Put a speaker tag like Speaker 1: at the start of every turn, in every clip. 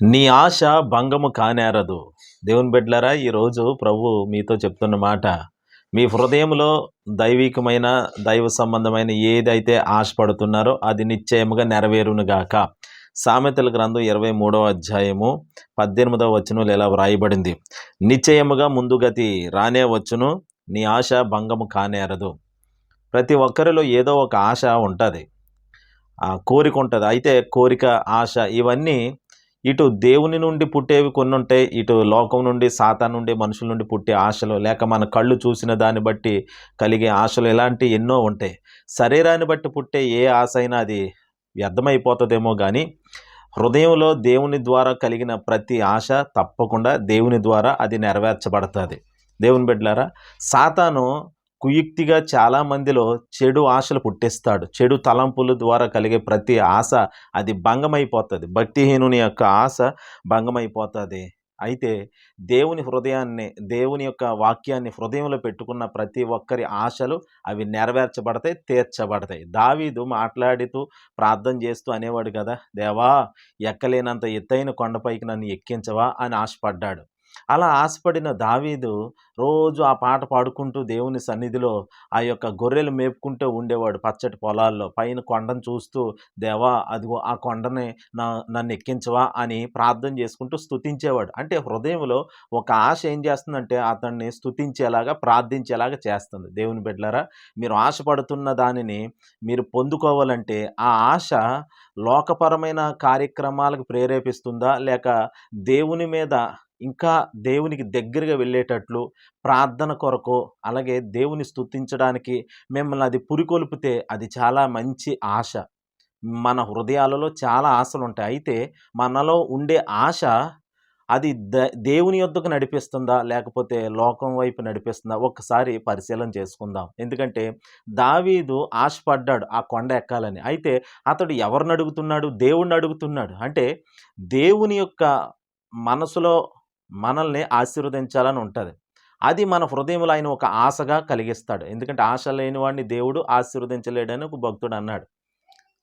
Speaker 1: నీ ఆశ భంగము కానేరదు. దేవుని బిడ్డలారా ఈరోజు ప్రభు మీతో చెప్తున్న మాట మీ హృదయంలో దైవికమైన దైవ సంబంధమైన ఏదైతే ఆశపడుతున్నారో అది నిశ్చయముగా నెరవేరునుగాక. సామెతల గ్రంథం ఇరవై మూడవ అధ్యాయము పద్దెనిమిదవ వచనంలో ఇలా వ్రాయబడింది. నిశ్చయముగా ముందుగతి రానే వచ్చును నీ ఆశ భంగము కానేరదు. ప్రతి ఒక్కరిలో ఏదో ఒక ఆశ ఉంటుంది. ఆ కోరిక ఉంటుంది. అయితే కోరిక ఆశ ఇవన్నీ ఇటు దేవుని నుండి పుట్టేవి కొన్ని ఉంటాయి ఇటు లోకం నుండి సాతా నుండి మనుషుల నుండి పుట్టే ఆశలు లేక మన కళ్ళు చూసిన దాన్ని బట్టి కలిగే ఆశలు ఇలాంటి ఎన్నో ఉంటాయి. శరీరాన్ని బట్టి పుట్టే ఏ ఆశ అయినా అది వ్యర్థమైపోతుందేమో కానీ హృదయంలో దేవుని ద్వారా కలిగిన ప్రతి ఆశ తప్పకుండా దేవుని ద్వారా అది నెరవేర్చబడుతుంది. దేవుని బిడ్డలారా సాతాను కుయుక్తిగా చాలా మందిలో చెడు ఆశలు పుట్టిస్తాడు. చెడు తలంపుల ద్వారా కలిగే ప్రతి ఆశ అది భంగమైపోతుంది. భక్తిహీనుని యొక్క ఆశ భంగమైపోతుంది. అయితే దేవుని హృదయాన్ని దేవుని యొక్క వాక్యాన్ని హృదయంలో పెట్టుకున్న ప్రతి ఒక్కరి ఆశలు అవి నెరవేర్చబడతాయి తీర్చబడతాయి. దావీదు మాట్లాడుతూ ప్రార్థన చేస్తూ అనేవాడు కదా దేవా ఎక్కలేనంత ఎత్తైన కొండపైకి నన్ను ఎక్కించవా? అని ఆశపడ్డాడు. అలా ఆశపడిన దావీదు రోజు ఆ పాట పాడుకుంటూ దేవుని సన్నిధిలో ఆ యొక్క గొర్రెలు మేపుకుంటూ ఉండేవాడు పచ్చటి పొలాల్లో. పైన కొండను చూస్తూ దేవా అదిగో ఆ కొండని నా నన్ను ఎక్కించవా? అని ప్రార్థన చేసుకుంటూ స్తుతించేవాడు. అంటే హృదయంలో ఒక ఆశ ఏం చేస్తుందంటే అతన్ని స్తుతించేలాగా ప్రార్థించేలాగా చేస్తుంది. దేవుని బిడ్డలారా మీరు ఆశపడుతున్న దానిని మీరు పొందుకోవాలంటే ఆ ఆశ లోకపరమైన కార్యక్రమాలకు ప్రేరేపిస్తుందా? లేక దేవుని మీద ఇంకా దేవునికి దగ్గరగా వెళ్ళేటట్లు ప్రార్థన కొరకు అలాగే దేవుని స్థుతించడానికి మిమ్మల్ని అది పురికొల్పితే అది చాలా మంచి ఆశ. మన హృదయాలలో చాలా ఆశలు ఉంటాయి. అయితే మనలో ఉండే ఆశ అది ద దేవుని యొద్దకు నడిపిస్తుందా? లేకపోతే లోకం వైపు నడిపిస్తుందా? ఒక్కసారి పరిశీలన చేసుకుందాం. ఎందుకంటే దావీదు ఆశపడ్డాడు ఆ కొండ ఎక్కాలని. అయితే అతడు ఎవరిని అడుగుతున్నాడు? దేవుణ్ణి అడుగుతున్నాడు. అంటే దేవుని యొక్క మనసులో మనల్ని ఆశీర్వదించాలని ఉంటుంది. అది మన హృదయంలో ఆయన ఒక ఆశగా కలిగిస్తాడు. ఎందుకంటే ఆశ లేని వాడిని దేవుడు ఆశీర్వదించలేడని ఒక భక్తుడు అన్నాడు.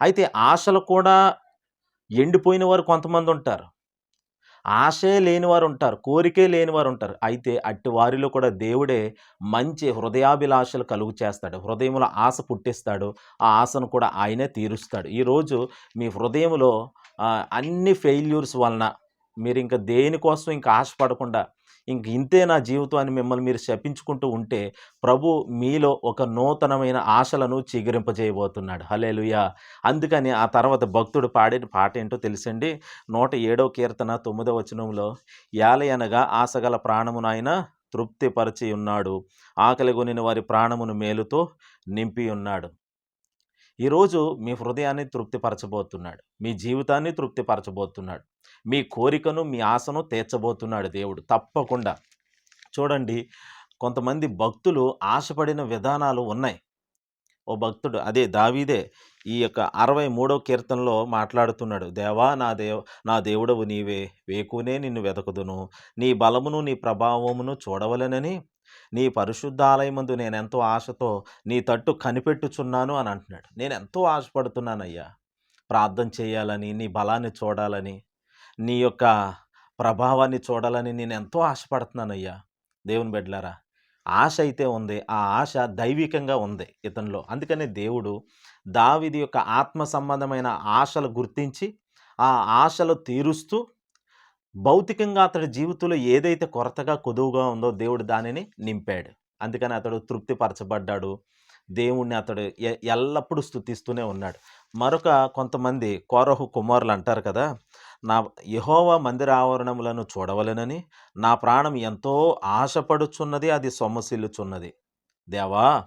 Speaker 1: అయితే ఆశలు కూడా ఎండిపోయిన వారు కొంతమంది ఉంటారు. ఆశే లేని వారు ఉంటారు. కోరికే లేని వారు ఉంటారు. అయితే అట్టి వారిలో కూడా దేవుడే మంచి హృదయాభిలాషలు కలుగు చేస్తాడు. హృదయంలో ఆశ పుట్టిస్తాడు. ఆ ఆశను కూడా ఆయనే తీరుస్తాడు. ఈరోజు మీ హృదయంలో అన్ని ఫెయిల్యూర్స్ వలన మీరు ఇంకా దేనికోసం ఇంకా ఆశపడకుండా ఇంక ఇంతే నా జీవితాన్ని మిమ్మల్ని మీరు శపించుకుంటూ ఉంటే ప్రభు మీలో ఒక నూతనమైన ఆశలను చిగురింపజేయబోతున్నాడు. హలేలుయా అందుకని ఆ తర్వాత భక్తుడు పాడిన పాట ఏంటో తెలిసండి? నూట ఏడో కీర్తన తొమ్మిదో వచనంలో యాలయనగా ఆశగల ప్రాణమునాయన తృప్తిపరిచి ఉన్నాడు ఆకలి కొనిన వారి ప్రాణమును మేలుతో నింపి ఉన్నాడు ఈరోజు మీ హృదయాన్ని తృప్తిపరచబోతున్నాడు. మీ జీవితాన్ని తృప్తిపరచబోతున్నాడు. మీ కోరికను మీ ఆశను తీర్చబోతున్నాడు దేవుడు. తప్పకుండా. చూడండి కొంతమంది భక్తులు ఆశపడిన విధానాలు ఉన్నాయి. ఓ భక్తుడు అదే దావీదే ఈ యొక్క అరవై మూడో కీర్తనలో మాట్లాడుతున్నాడు. దేవా నా దేవ నా దేవుడవు నీవే. వేకునే నిన్ను వెతకుదును నీ బలమును నీ ప్రభావమును చూడవలెనని నీ పరిశుద్ధాలయమందు నేను ఎంతో ఆశతో నీ తట్టు కనిపెట్టుచున్నాను అని అంటున్నాడు. నేను ఎంతో ఆశపడుతున్నానయ్యా. ప్రార్థన చేయాలని నీ బలాన్ని చూడాలని నీ యొక్క ప్రభావాన్ని చూడాలని నేను ఎంతో ఆశపడుతున్నానయ్యా. దేవుని బిడ్డలారా ఆశ అయితే ఉంది. ఆ ఆశ దైవికంగా ఉంది ఇతనిలో. అందుకనే దేవుడు దావిది యొక్క ఆత్మ సంబంధమైన ఆశలు గుర్తించి ఆ ఆశలు తీరుస్తూ భౌతికంగా అతడి జీవితంలో ఏదైతే కొరతగా కొదువుగా ఉందో దేవుడు దానిని నింపాడు. అందుకని అతడు తృప్తిపరచబడ్డాడు. దేవుణ్ణి అతడు ఎ- ఎల్లప్పుడూ స్తుతిస్తూనే ఉన్నాడు. మరొక కొంతమంది కోరహు కుమారులు అంటారు కదా నా యహోవా మందిర ఆవరణములను చూడవలెనని నా ప్రాణం ఎంతో ఆశపడుచున్నది అది సొమ్మసిల్లుచున్నది దేవా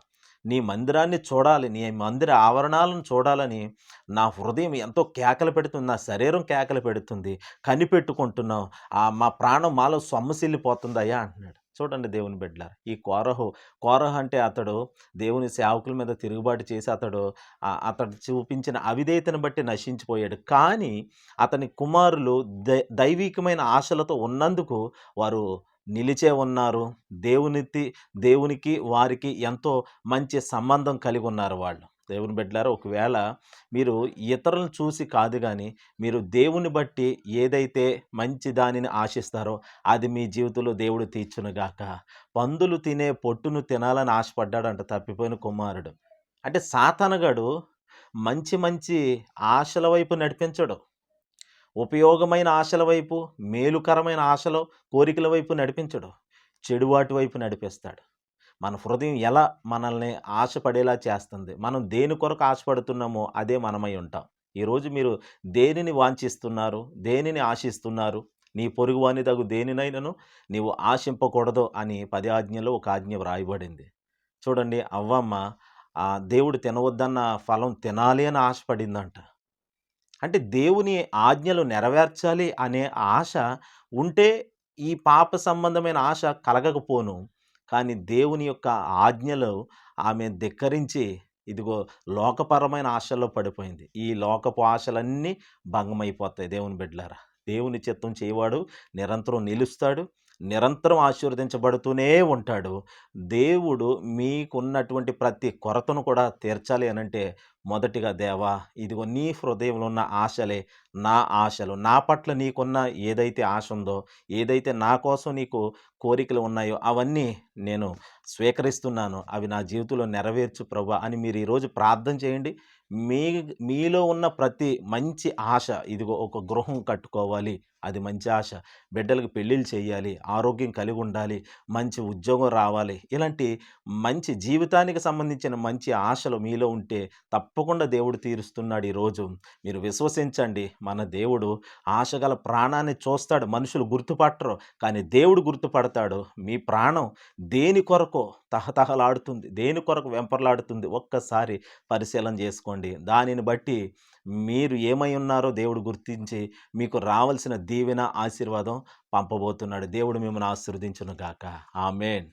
Speaker 1: నీ మందిరాన్ని చూడాలి నీ మందిర ఆవరణాలను చూడాలని నా హృదయం ఎంతో కేకలు పెడుతుంది నా శరీరం కేకలు పెడుతుంది కనిపెట్టుకుంటున్నావు. మా ప్రాణం మాలో సొమ్మసిల్లిపోతుందయ్యా అంటున్నాడు. చూడండి దేవుని బిడ్డ ఈ కోరహు కోరహ అంటే అతడు దేవుని సేవకుల మీద తిరుగుబాటు చేసి అతడు అతడు చూపించిన అవిధేయతను బట్టి నశించిపోయాడు. కానీ అతని కుమారులు దై దైవికమైన ఆశలతో ఉన్నందుకు వారు నిలిచే ఉన్నారు. దేవునికి దేవునికి వారికి ఎంతో మంచి సంబంధం కలిగి ఉన్నారు వాళ్ళు. దేవుని బిడ్డలారా ఒకవేళ మీరు ఇతరులను చూసి కాదు కానీ మీరు దేవుని బట్టి ఏదైతే మంచి దానిని ఆశిస్తారో అది మీ జీవితంలో దేవుడు తీర్చునుగాక పందులు తినే పొట్టును తినాలని ఆశపడ్డాడంట తప్పిపోయిన కుమారుడు. అంటే సాతానగాడు మంచి మంచి ఆశల వైపు నడిపించడు. ఉపయోగమైన ఆశల వైపు మేలుకరమైన ఆశలో కోరికల వైపు నడిపించడు. చెడువాటి వైపు నడిపిస్తాడు. మన హృదయం ఎలా మనల్ని ఆశపడేలా చేస్తుంది? మనం దేని కొరకు ఆశపడుతున్నామో అదే మనమై ఉంటాం. ఈరోజు మీరు దేనిని వాంఛిస్తున్నారు? దేనిని ఆశిస్తున్నారు? నీ పొరుగువాని తగు దేనినైనను నీవు ఆశింపకూడదు అని పది ఆజ్ఞలో ఒక ఆజ్ఞ వ్రాయబడింది. చూడండి అవ్వమ్మ ఆ దేవుడు తినవద్దన్న ఫలం తినాలి అని ఆశపడిందంట. అంటే దేవుని ఆజ్ఞలు నెరవేర్చాలి అనే ఆశ ఉంటే ఈ పాప సంబంధమైన ఆశ కలగకపోను. కానీ దేవుని యొక్క ఆజ్ఞలు ఆమె ధిక్కరించి ఇదిగో లోకపరమైన ఆశల్లో పడిపోయింది. ఈ లోకపు ఆశలన్నీ భంగమైపోతాయి దేవుని బిడ్డలారా. దేవుని చిత్తం చేయవాడు నిరంతరం నిలుస్తాడు. నిరంతరం ఆశీర్వదించబడుతూనే ఉంటాడు. దేవుడు మీకున్నటువంటి ప్రతి కొరతను కూడా తీర్చాలి అనంటే మొదటిగా దేవా ఇదిగో నీ హృదయంలో ఉన్న ఆశలే నా ఆశలు. నా పట్ల నీకున్న ఏదైతే ఆశ ఉందో ఏదైతే నా కోసం నీకు కోరికలు ఉన్నాయో అవన్నీ నేను స్వీకరిస్తున్నాను. అవి నా జీవితంలో నెరవేర్చు ప్రభా అని మీరు ఈరోజు ప్రార్థన చేయండి. మీ మీలో ఉన్న ప్రతి మంచి ఆశ ఇదిగో ఒక గృహం కట్టుకోవాలి. అది మంచి ఆశ. బిడ్డలకు పెళ్ళిళ్ళు చేయాలి ఆరోగ్యం కలిగి ఉండాలి మంచి ఉద్యోగం రావాలి. ఇలాంటి మంచి జీవితానికి సంబంధించిన మంచి ఆశలు మీలో ఉంటే తప్పకుండా దేవుడు తీరుస్తున్నాడు ఈరోజు మీరు విశ్వసించండి. మన దేవుడు ఆశగల ప్రాణాన్ని చూస్తాడు. మనుషులు గుర్తుపట్టరు. కానీ దేవుడు గుర్తుపడతాడు. మీ ప్రాణం దేని కొరకు తహతహలాడుతుంది దేని కొరకు వెంపర్లాడుతుంది ఒక్కసారి పరిశీలన చేసుకోండి. దానిని బట్టి మీరు ఏమై ఉన్నారో దేవుడు గుర్తించి మీకు రావాల్సిన దీవెన ఆశీర్వాదం పంపబోతున్నాడు. దేవుడు మిమ్మల్ని ఆశీర్వదించును గాక. ఆమెన్.